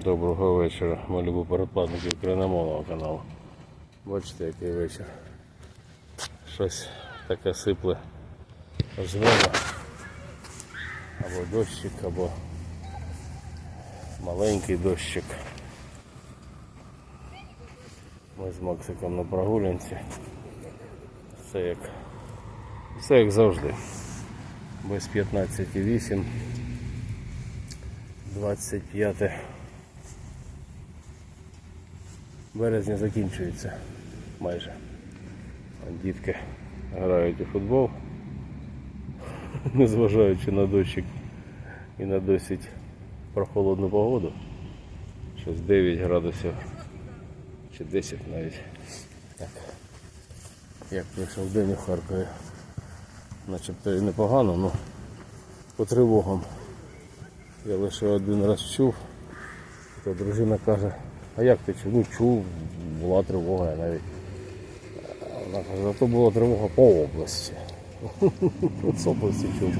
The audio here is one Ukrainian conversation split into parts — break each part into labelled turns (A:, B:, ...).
A: Доброго вечора, мої любі передплатників Криномовного каналу. Бачите, який вечір. Щось таке сипле з неба. Або дощик, або маленький дощик. Ми з Максиком на прогулянці. Все як, все як завжди. Без 15,8. 25 березня закінчується майже. Дітки грають у футбол, незважаючи на дощик і на досить прохолодну погоду. Щось 9 градусів чи 10 навіть. Так. Як пройшов день у Харкові. Начебто і непогано, але по тривогам. Я лише один раз чув, то дружина каже, а як ти чув? Ну чув, була тривога я навіть. Вона каже, зато була тривога по області. З області чув.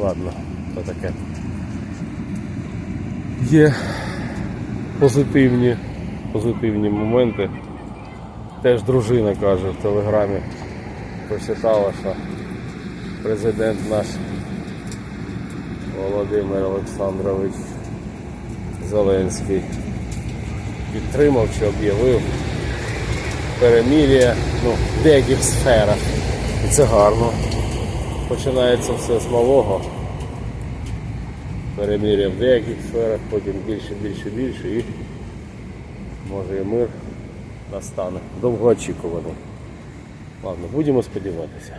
A: Ладно, то таке. Є позитивні, позитивні моменти. Теж дружина каже в телеграмі, прочитала, що президент наш Володимир Олександрович Зеленський підтримав чи об'явив перемір'я ну, в деяких сферах. І це гарно. Починається все з малого. Перемір'я в деяких сферах, потім більше, більше, більше і може і мир настане. Довгоочікуваний. Ладно, будемо сподіватися.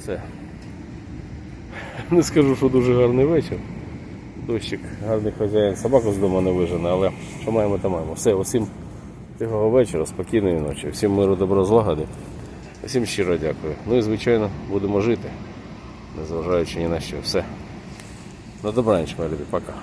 A: Все. Не скажу, що дуже гарний вечір. Дощик, гарний хазяїн, собаку з дому не вижене, але що маємо, то маємо. Все, усім тихого вечора, спокійної ночі, всім миру, добро, злагоди. Усім щиро дякую. Ну і звичайно, будемо жити, незважаючи ні на що. Все. На добраніч, мої любі, пока.